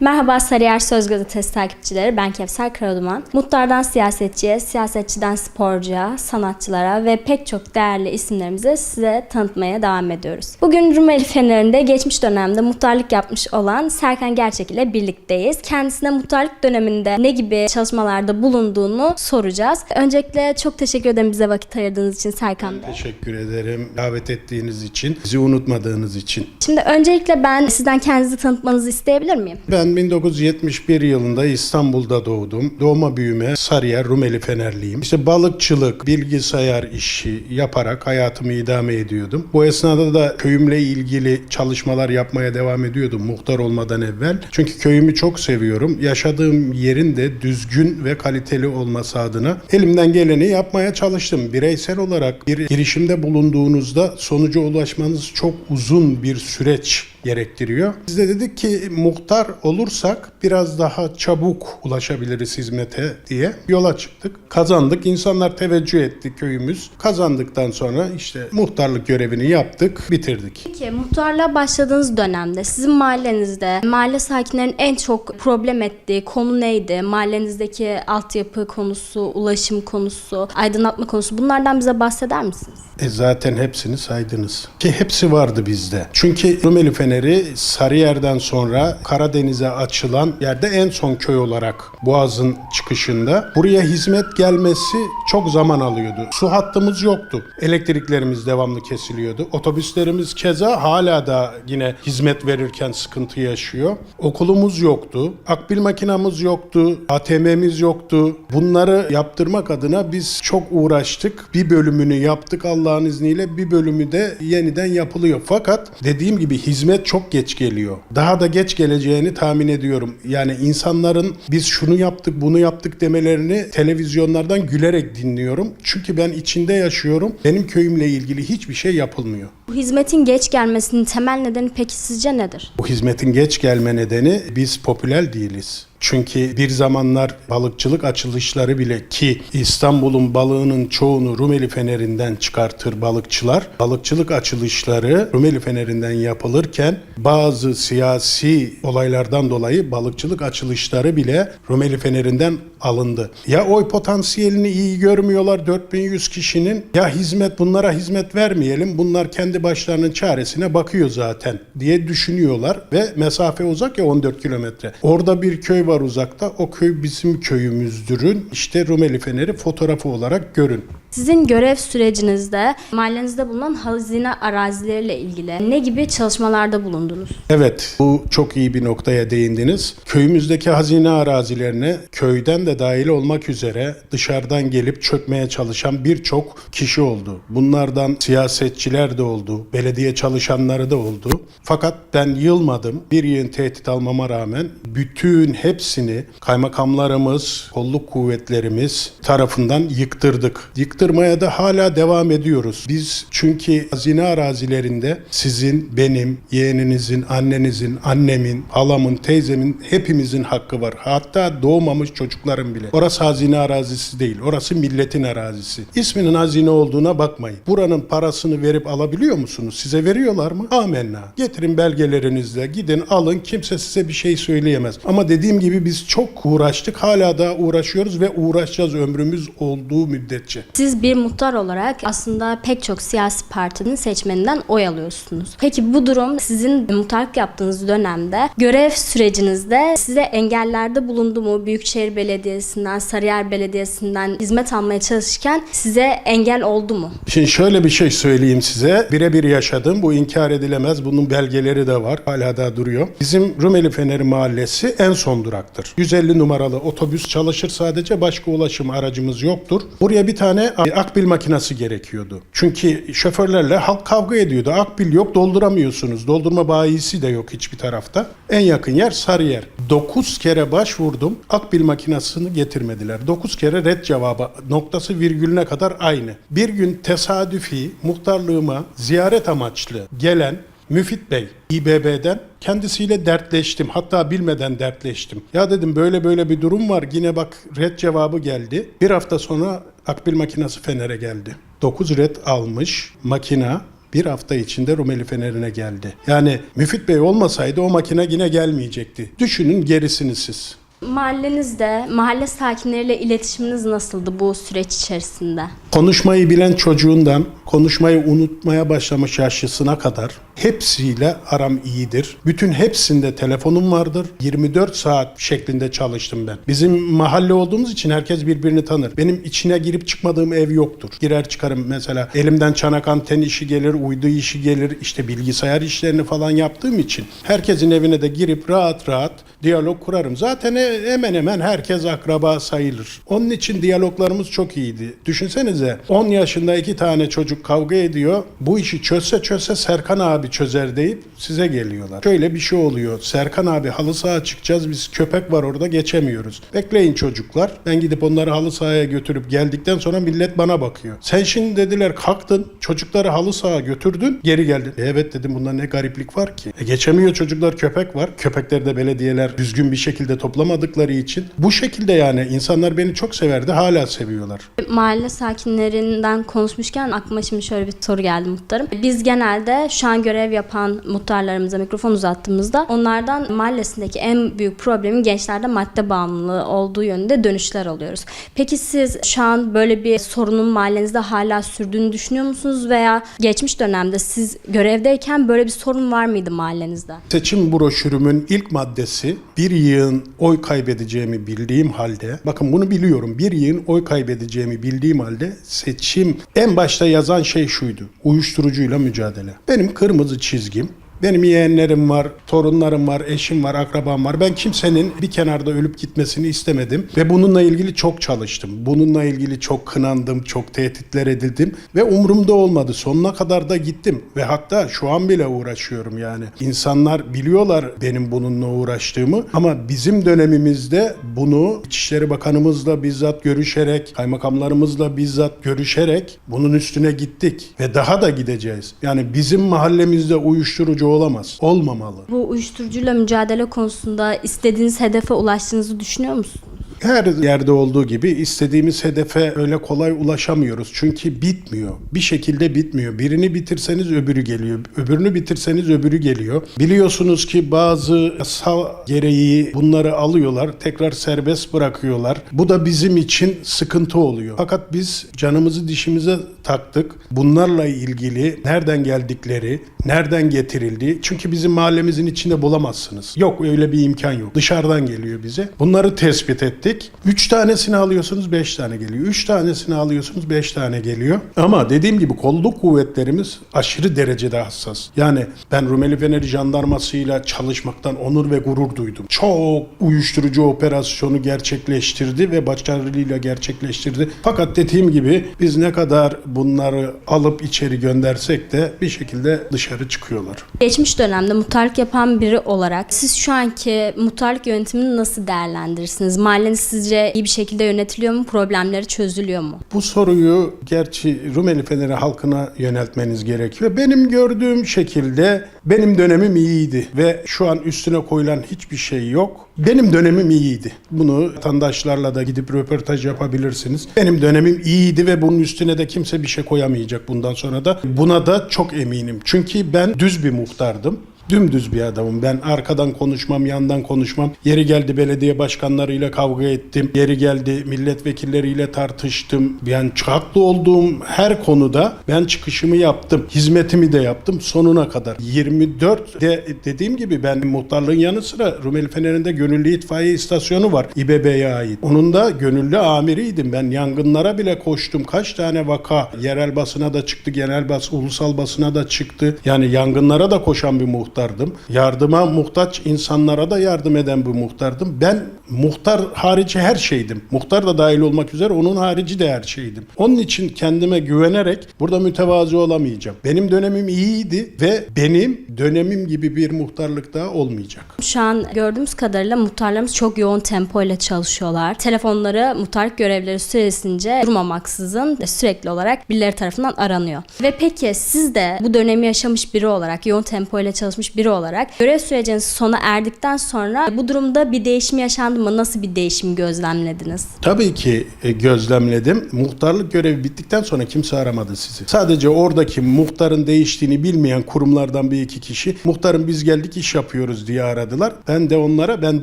Merhaba Sarıyer Söz Gazetesi takipçileri. Ben Kevser Karaduman. Muhtardan siyasetçiye, siyasetçiden sporcuya, sanatçılara ve pek çok değerli isimlerimizi size tanıtmaya devam ediyoruz. Bugün Rumeli Feneri'nde geçmiş dönemde muhtarlık yapmış olan Serkan Gerçek ile birlikteyiz. Kendisine muhtarlık döneminde ne gibi çalışmalarda bulunduğunu soracağız. Öncelikle çok teşekkür ederim bize vakit ayırdığınız için Serkan Bey. Teşekkür ederim davet ettiğiniz için, bizi unutmadığınız için. Şimdi öncelikle ben sizden kendinizi tanıtmanızı isteyebilir miyim? Ben 1971 yılında İstanbul'da doğdum. Doğma büyüme Sarıyer Rumeli Fenerliyim. İşte balıkçılık, bilgisayar işi yaparak hayatımı idame ediyordum. Bu esnada da köyümle ilgili çalışmalar yapmaya devam ediyordum muhtar olmadan evvel. Çünkü köyümü çok seviyorum. Yaşadığım yerin de düzgün ve kaliteli olması adına elimden geleni yapmaya çalıştım. Bireysel olarak bir girişimde bulunduğunuzda sonuca ulaşmanız çok uzun bir süreç gerektiriyor. Biz de dedik ki muhtar olursak biraz daha çabuk ulaşabiliriz hizmete diye yola çıktık. Kazandık. İnsanlar teveccüh etti köyümüz. Kazandıktan sonra işte muhtarlık görevini yaptık, bitirdik. Peki muhtarlığa başladığınız dönemde sizin mahallenizde mahalle sakinlerinin en çok problem ettiği konu neydi? Mahallenizdeki altyapı konusu, ulaşım konusu, aydınlatma konusu bunlardan bize bahseder misiniz? E zaten hepsini saydınız. Ki hepsi vardı bizde. Çünkü Rumeli Feneri Sarıyer'den sonra Karadeniz'e açılan yerde en son köy olarak Boğaz'ın çıkışında. Buraya hizmet gelmesi çok zaman alıyordu. Su hattımız yoktu. Elektriklerimiz devamlı kesiliyordu. Otobüslerimiz keza hala da yine hizmet verirken sıkıntı yaşıyor. Okulumuz yoktu. Akbil makinamız yoktu. ATM'miz yoktu. Bunları yaptırmak adına biz çok uğraştık. Bir bölümünü yaptık Allah'ın izniyle. Bir bölümü de yeniden yapılıyor. Fakat dediğim gibi hizmet çok geç geliyor. Daha da geç geleceğini tahmin ediyorum. Yani insanların biz şunu yaptık, bunu yaptık demelerini televizyonlardan gülerek dinliyorum. Çünkü ben içinde yaşıyorum. Benim köyümle ilgili hiçbir şey yapılmıyor. Bu hizmetin geç gelmesinin temel nedeni peki sizce nedir? Bu hizmetin geç gelme nedeni biz popüler değiliz. Çünkü bir zamanlar balıkçılık açılışları bile ki İstanbul'un balığının çoğunu Rumeli Feneri'nden çıkartır balıkçılar. Balıkçılık açılışları Rumeli Feneri'nden yapılırken bazı siyasi olaylardan dolayı balıkçılık açılışları bile Rumeli Feneri'nden alındı. Ya oy potansiyelini iyi görmüyorlar 4100 kişinin ya hizmet bunlara hizmet vermeyelim bunlar kendi başlarının çaresine bakıyor zaten diye düşünüyorlar ve mesafe uzak ya 14 kilometre. Orada bir köy var uzakta o köy bizim köyümüzdürün işte Rumeli Feneri fotoğrafı olarak görün. Sizin görev sürecinizde mahallenizde bulunan hazine arazileriyle ilgili ne gibi çalışmalarda bulundunuz? Evet, bu çok iyi bir noktaya değindiniz. Köyümüzdeki hazine arazilerine köyden de dahil olmak üzere dışarıdan gelip çökmeye çalışan birçok kişi oldu. Bunlardan siyasetçiler de oldu, belediye çalışanları da oldu. Fakat ben yılmadım. Bir yığın tehdit almama rağmen bütün hepsini kaymakamlarımız, kolluk kuvvetlerimiz tarafından yıktırdık. Yıktırmaya da hala devam ediyoruz. Biz çünkü hazine arazilerinde sizin, benim, yeğeninizin, annenizin, annemin, halamın, teyzemin hepimizin hakkı var. Hatta doğmamış çocukların bile. Orası hazine arazisi değil. Orası milletin arazisi. İsminin hazine olduğuna bakmayın. Buranın parasını verip alabiliyor musunuz? Size veriyorlar mı? Amenna. Getirin belgelerinizle gidin alın. Kimse size bir şey söyleyemez. Ama dediğim gibi biz çok uğraştık. Hala da uğraşıyoruz ve uğraşacağız ömrümüz olduğu müddetçe. Siz bir muhtar olarak aslında pek çok siyasi partinin seçmeninden oy alıyorsunuz. Peki bu durum sizin muhtarlık yaptığınız dönemde görev sürecinizde size engellerde bulundu mu? Büyükşehir Belediyesi'nden, Sarıyer Belediyesi'nden hizmet almaya çalışırken size engel oldu mu? Şimdi şöyle bir şey söyleyeyim size. Birebir yaşadım. Bu inkar edilemez. Bunun belgeleri de var. Hala da duruyor. Bizim Rumeli Feneri Mahallesi en son duraktır. 150 numaralı otobüs çalışır sadece. Başka ulaşım aracımız yoktur. Buraya bir tane akbil makinesi gerekiyordu. Çünkü şoförlerle halk kavga ediyordu. Akbil yok dolduramıyorsunuz. Doldurma bayisi de yok hiçbir tarafta. En yakın yer Sarıyer. 9 kere başvurdum. Akbil makinesini getirmediler. 9 kere red cevabı noktası virgülüne kadar aynı. Bir gün tesadüfi muhtarlığıma ziyaret amaçlı gelen Müfit Bey İBB'den kendisiyle dertleştim. Hatta bilmeden dertleştim. Ya dedim böyle böyle bir durum var. Yine bak red cevabı geldi. Bir hafta sonra akbil makinesi Fener'e geldi. 9 red almış makina bir hafta içinde Rumeli Feneri'ne geldi. Yani Müfit Bey olmasaydı o makine yine gelmeyecekti. Düşünün gerisini siz. Mahallenizde mahalle sakinleriyle iletişiminiz nasıldı bu süreç içerisinde? Konuşmayı bilen çocuğundan konuşmayı unutmaya başlamış yaşlısına kadar hepsiyle aram iyidir. Bütün hepsinde telefonum vardır. 24 saat şeklinde çalıştım ben. Bizim mahalle olduğumuz için herkes birbirini tanır. Benim içine girip çıkmadığım ev yoktur. Girer çıkarım mesela elimden çanak anten işi gelir, uydu işi gelir, işte bilgisayar işlerini falan yaptığım için herkesin evine de girip rahat rahat diyalog kurarım. Zaten e- hemen hemen herkes akraba sayılır. Onun için diyaloglarımız çok iyiydi. Düşünsenize 10 yaşında iki tane çocuk kavga ediyor. Bu işi çözse çözse Serkan abi çözer deyip size geliyorlar. Şöyle bir şey oluyor. Serkan abi halı saha çıkacağız biz köpek var orada geçemiyoruz. Bekleyin çocuklar. Ben gidip onları halı sahaya götürüp geldikten sonra millet bana bakıyor. Sen şimdi dediler kalktın çocukları halı sahaya götürdün geri geldin. E evet dedim bunda ne gariplik var ki? E geçemiyor çocuklar köpek var. Köpekleri de belediyeler düzgün bir şekilde toplamadıkları için. Bu şekilde yani insanlar beni çok severdi hala seviyorlar. Mahalle sakinlerinden konuşmuşken aklıma şimdi şöyle bir soru geldi muhtarım. Biz genelde şu an görev yapan muhtarlarımıza mikrofon uzattığımızda onlardan mahallesindeki en büyük problemin gençlerde madde bağımlılığı olduğu yönünde dönüşler alıyoruz. Peki siz şu an böyle bir sorunun mahallenizde hala sürdüğünü düşünüyor musunuz veya geçmiş dönemde siz görevdeyken böyle bir sorun var mıydı mahallenizde? Seçim broşürümün ilk maddesi bir yığın oy kaybedeceğimi bildiğim halde, bakın bunu biliyorum, bir yığın oy kaybedeceğimi bildiğim halde seçim en başta yazan şey şuydu, uyuşturucuyla mücadele. Benim kırmızı çizgim, benim yeğenlerim var, torunlarım var, eşim var, akrabam var. Ben kimsenin bir kenarda ölüp gitmesini istemedim ve bununla ilgili çok çalıştım. Bununla ilgili çok kınandım, çok tehditler edildim ve umurumda olmadı. Sonuna kadar da gittim ve hatta şu an bile uğraşıyorum yani. İnsanlar biliyorlar benim bununla uğraştığımı ama bizim dönemimizde bunu İçişleri Bakanımızla bizzat görüşerek, kaymakamlarımızla bizzat görüşerek bunun üstüne gittik ve daha da gideceğiz. Yani bizim mahallemizde uyuşturucu olamaz, olmamalı. Bu uyuşturucuyla mücadele konusunda istediğiniz hedefe ulaştığınızı düşünüyor musunuz? Her yerde olduğu gibi istediğimiz hedefe öyle kolay ulaşamıyoruz. Çünkü bitmiyor. Bir şekilde bitmiyor. Birini bitirseniz öbürü geliyor. Öbürünü bitirseniz öbürü geliyor. Biliyorsunuz ki bazı yasal gereği bunları alıyorlar. Tekrar serbest bırakıyorlar. Bu da bizim için sıkıntı oluyor. Fakat biz canımızı dişimize taktık. Bunlarla ilgili nereden geldikleri, nereden getirildiği. Çünkü bizim mahallemizin içinde bulamazsınız. Yok öyle bir imkan yok. Dışarıdan geliyor bize. Bunları tespit ettik. Üç tanesini alıyorsunuz beş tane geliyor. Üç tanesini alıyorsunuz beş tane geliyor. Ama dediğim gibi kolluk kuvvetlerimiz aşırı derecede hassas. Yani ben Rumeli Feneri jandarmasıyla çalışmaktan onur ve gurur duydum. Çok uyuşturucu operasyonu gerçekleştirdi ve başarılıyla gerçekleştirdi. Fakat dediğim gibi biz ne kadar bunları alıp içeri göndersek de bir şekilde dışarı çıkıyorlar. Geçmiş dönemde muhtarlık yapan biri olarak siz şu anki muhtarlık yönetimini nasıl değerlendirirsiniz? Mahalleniz sizce iyi bir şekilde yönetiliyor mu? Problemleri çözülüyor mu? Bu soruyu gerçi Rumeli Feneri halkına yöneltmeniz gerekiyor. Benim gördüğüm şekilde benim dönemim iyiydi ve şu an üstüne koyulan hiçbir şey yok. Benim dönemim iyiydi. Bunu vatandaşlarla da gidip röportaj yapabilirsiniz. Benim dönemim iyiydi ve bunun üstüne de kimse bir şey koyamayacak bundan sonra da. Buna da çok eminim. Çünkü ben düz bir muhtardım. Dümdüz bir adamım. Ben arkadan konuşmam, yandan konuşmam. Yeri geldi belediye başkanlarıyla kavga ettim. Yeri geldi milletvekilleriyle tartıştım. Yani haklı olduğum her konuda ben çıkışımı yaptım. Hizmetimi de yaptım sonuna kadar. 24 de dediğim gibi ben muhtarlığın yanı sıra Rumeli Feneri'nde gönüllü itfaiye istasyonu var. İBB'ye ait. Onun da gönüllü amiriydim. Ben yangınlara bile koştum. Kaç tane vaka yerel basına da çıktı, genel bas, ulusal basına da çıktı. Yani yangınlara da koşan bir muhtardım. Yardıma muhtaç insanlara da yardım eden bir muhtardım. Ben muhtar harici her şeydim. Muhtar da dahil olmak üzere onun harici de her şeydim. Onun için kendime güvenerek burada mütevazi olamayacağım. Benim dönemim iyiydi ve benim dönemim gibi bir muhtarlık daha olmayacak. Şu an gördüğümüz kadarıyla muhtarlarımız çok yoğun tempo ile çalışıyorlar. Telefonları muhtarlık görevleri süresince durmamaksızın sürekli olarak birileri tarafından aranıyor. Ve peki siz de bu dönemi yaşamış biri olarak, yoğun tempo ile çalışmış çalışmış biri olarak görev süreciniz sona erdikten sonra bu durumda bir değişim yaşandı mı? Nasıl bir değişim gözlemlediniz? Tabii ki e, gözlemledim. Muhtarlık görevi bittikten sonra kimse aramadı sizi. Sadece oradaki muhtarın değiştiğini bilmeyen kurumlardan bir iki kişi muhtarım biz geldik iş yapıyoruz diye aradılar. Ben de onlara ben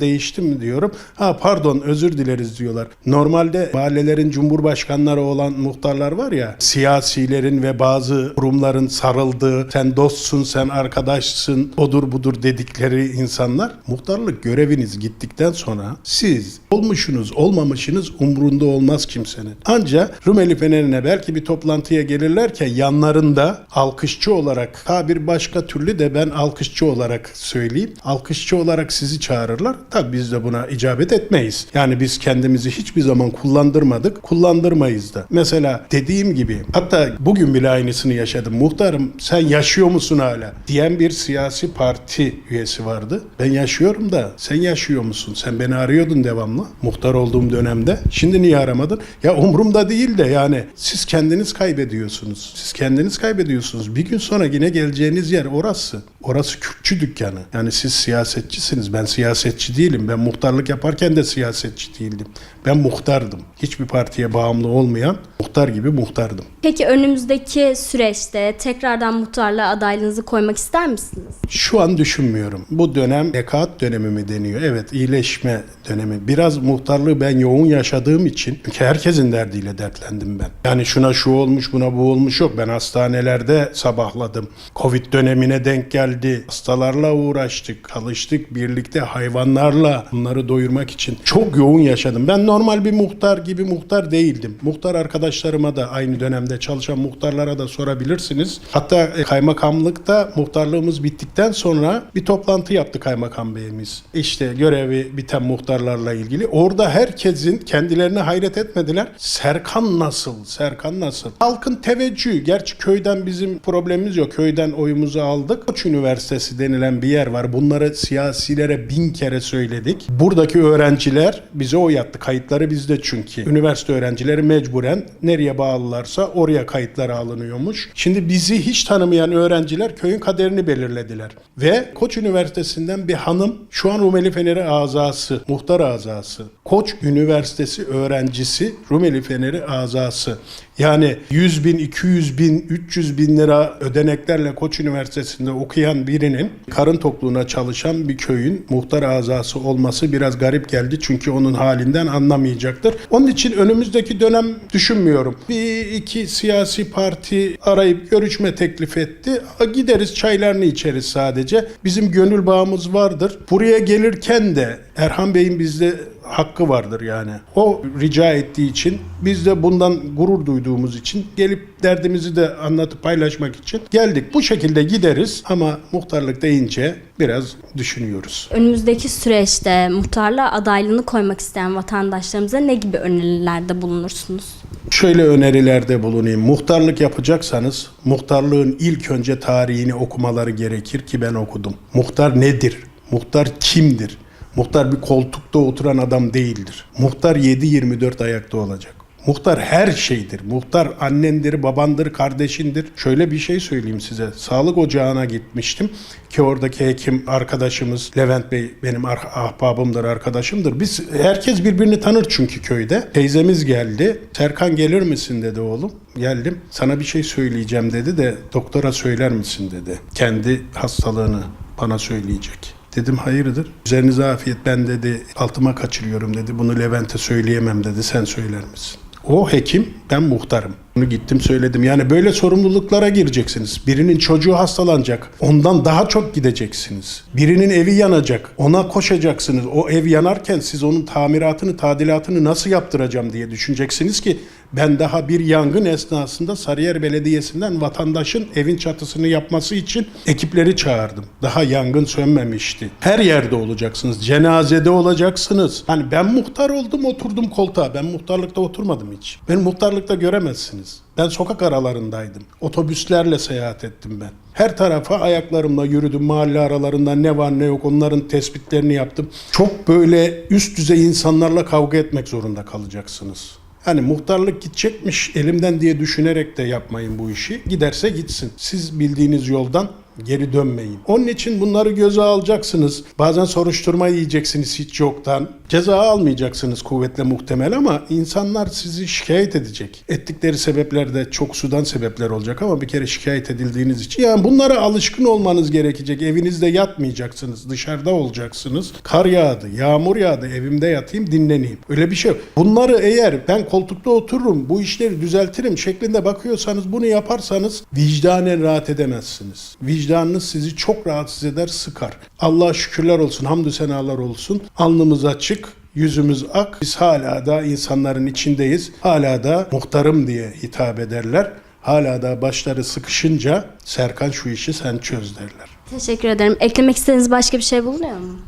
değiştim diyorum. Ha pardon özür dileriz diyorlar. Normalde mahallelerin cumhurbaşkanları olan muhtarlar var ya siyasilerin ve bazı kurumların sarıldığı sen dostsun sen arkadaşsın odur budur dedikleri insanlar muhtarlık göreviniz gittikten sonra siz olmuşsunuz olmamışsınız umrunda olmaz kimsenin. Ancak Rumeli Feneri'ne belki bir toplantıya gelirlerken yanlarında alkışçı olarak tabir başka türlü de ben alkışçı olarak söyleyeyim. Alkışçı olarak sizi çağırırlar. Tabii biz de buna icabet etmeyiz. Yani biz kendimizi hiçbir zaman kullandırmadık. Kullandırmayız da. Mesela dediğim gibi hatta bugün bile aynısını yaşadım. Muhtarım sen yaşıyor musun hala? Diyen bir siyasi parti üyesi vardı. Ben yaşıyorum da sen yaşıyor musun? Sen beni arıyordun devamlı. Muhtar olduğum dönemde. Şimdi niye aramadın? Ya umurumda değil de yani siz kendiniz kaybediyorsunuz. Siz kendiniz kaybediyorsunuz. Bir gün sonra yine geleceğiniz yer orası. Orası Kürtçü dükkanı. Yani siz siyasetçisiniz. Ben siyasetçi değilim. Ben muhtarlık yaparken de siyasetçi değildim. Ben muhtardım. Hiçbir partiye bağımlı olmayan muhtar gibi muhtardım. Peki önümüzdeki süreçte tekrardan muhtarlığa adaylığınızı koymak ister misiniz? Şu an düşünmüyorum. Bu dönem ekaat dönemi mi deniyor? Evet iyileşme dönemi. Biraz muhtarlığı ben yoğun yaşadığım için çünkü herkesin derdiyle dertlendim ben. Yani şuna şu olmuş buna bu olmuş yok. Ben hastanelerde sabahladım. Covid dönemine denk geldi. Hastalarla uğraştık, çalıştık birlikte hayvanlarla bunları doyurmak için. Çok yoğun yaşadım. Ben normal bir muhtar gibi muhtar değildim. Muhtar arkadaşlarıma da aynı dönemde çalışan muhtarlara da sorabilirsiniz. Hatta kaymakamlıkta muhtarlığımız bittikten sonra bir toplantı yaptı kaymakam beyimiz. İşte görevi biten muhtarlarla ilgili. Orada herkesin kendilerine hayret etmediler. Serkan nasıl? Serkan nasıl? Halkın teveccühü. Gerçi köyden bizim problemimiz yok. Köyden oyumuzu aldık. Koç Üniversitesi denilen bir yer var. Bunları siyasilere bin kere söyledik. Buradaki öğrenciler bize oy attı. Kayıtları bizde çünkü. Üniversite öğrencileri mecburen nereye bağlılarsa oraya kayıtları alınıyormuş. Şimdi bizi hiç tanımayan öğrenciler köyün kaderini belirlediler. Ve Koç Üniversitesi'nden bir hanım şu an Rumeli Feneri azası, muhtar azası. Koç Üniversitesi öğrencisi Rumeli Feneri azası. Yani 100 bin, 200 bin, 300 bin lira ödeneklerle Koç Üniversitesi'nde okuyan birinin karın tokluğuna çalışan bir köyün muhtar azası olması biraz garip geldi. Çünkü onun halinden anlamayacaktır. Onun için önümüzdeki dönem düşünmüyorum. Bir iki siyasi parti arayıp görüşme teklif etti. Gideriz çaylarını içeriz sadece. Bizim gönül bağımız vardır. Buraya gelirken de Erhan Bey'in bizde hakkı vardır yani. O rica ettiği için biz de bundan gurur duyduğumuz için gelip derdimizi de anlatıp paylaşmak için geldik. Bu şekilde gideriz ama muhtarlık deyince biraz düşünüyoruz. Önümüzdeki süreçte muhtarlığa adaylığını koymak isteyen vatandaşlarımıza ne gibi önerilerde bulunursunuz? Şöyle önerilerde bulunayım. Muhtarlık yapacaksanız muhtarlığın ilk önce tarihini okumaları gerekir ki ben okudum. Muhtar nedir? Muhtar kimdir? Muhtar bir koltukta oturan adam değildir. Muhtar 7-24 ayakta olacak. Muhtar her şeydir. Muhtar annendir, babandır, kardeşindir. Şöyle bir şey söyleyeyim size. Sağlık ocağına gitmiştim ki oradaki hekim arkadaşımız Levent Bey benim ahbabımdır, arkadaşımdır. Biz herkes birbirini tanır çünkü köyde. Teyzemiz geldi. Serkan gelir misin dedi oğlum. Geldim. Sana bir şey söyleyeceğim dedi de doktora söyler misin dedi. Kendi hastalığını bana söyleyecek. Dedim hayırdır? Üzerinize afiyet ben dedi altıma kaçırıyorum dedi. Bunu Levent'e söyleyemem dedi. Sen söyler misin? O hekim ben muhtarım. Bunu gittim söyledim. Yani böyle sorumluluklara gireceksiniz. Birinin çocuğu hastalanacak. Ondan daha çok gideceksiniz. Birinin evi yanacak. Ona koşacaksınız. O ev yanarken siz onun tamiratını, tadilatını nasıl yaptıracağım diye düşüneceksiniz ki ben daha bir yangın esnasında Sarıyer Belediyesi'nden vatandaşın evin çatısını yapması için ekipleri çağırdım. Daha yangın sönmemişti. Her yerde olacaksınız. Cenazede olacaksınız. Hani ben muhtar oldum oturdum koltuğa. Ben muhtarlıkta oturmadım hiç. Beni muhtarlıkta göremezsiniz. Ben sokak aralarındaydım. Otobüslerle seyahat ettim ben. Her tarafa ayaklarımla yürüdüm. Mahalle aralarında ne var ne yok onların tespitlerini yaptım. Çok böyle üst düzey insanlarla kavga etmek zorunda kalacaksınız. Hani muhtarlık gidecekmiş elimden diye düşünerek de yapmayın bu işi. Giderse gitsin. Siz bildiğiniz yoldan Geri dönmeyin. Onun için bunları göze alacaksınız. Bazen soruşturma yiyeceksiniz hiç yoktan. Ceza almayacaksınız kuvvetle muhtemel ama insanlar sizi şikayet edecek. Ettikleri sebepler de çok sudan sebepler olacak ama bir kere şikayet edildiğiniz için. Yani bunlara alışkın olmanız gerekecek. Evinizde yatmayacaksınız. Dışarıda olacaksınız. Kar yağdı, yağmur yağdı. Evimde yatayım, dinleneyim. Öyle bir şey yok. Bunları eğer ben koltukta otururum, bu işleri düzeltirim şeklinde bakıyorsanız bunu yaparsanız vicdanen rahat edemezsiniz. Vicdanınız sizi çok rahatsız eder, sıkar. Allah'a şükürler olsun, hamdü senalar olsun. Alnımız açık, yüzümüz ak. Biz hala da insanların içindeyiz. Hala da muhtarım diye hitap ederler. Hala da başları sıkışınca Serkan şu işi sen çöz derler. Teşekkür ederim. Eklemek istediğiniz başka bir şey bulunuyor mu?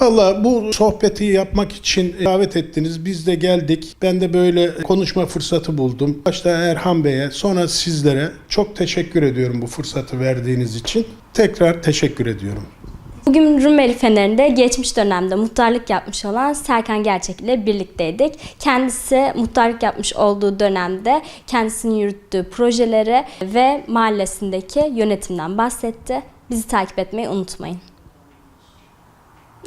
Valla bu sohbeti yapmak için davet ettiniz. Biz de geldik. Ben de böyle konuşma fırsatı buldum. Başta Erhan Bey'e sonra sizlere çok teşekkür ediyorum bu fırsatı verdiğiniz için. Tekrar teşekkür ediyorum. Bugün Rumeli Feneri'nde geçmiş dönemde muhtarlık yapmış olan Serkan Gerçek ile birlikteydik. Kendisi muhtarlık yapmış olduğu dönemde kendisinin yürüttüğü projeleri ve mahallesindeki yönetimden bahsetti. Bizi takip etmeyi unutmayın.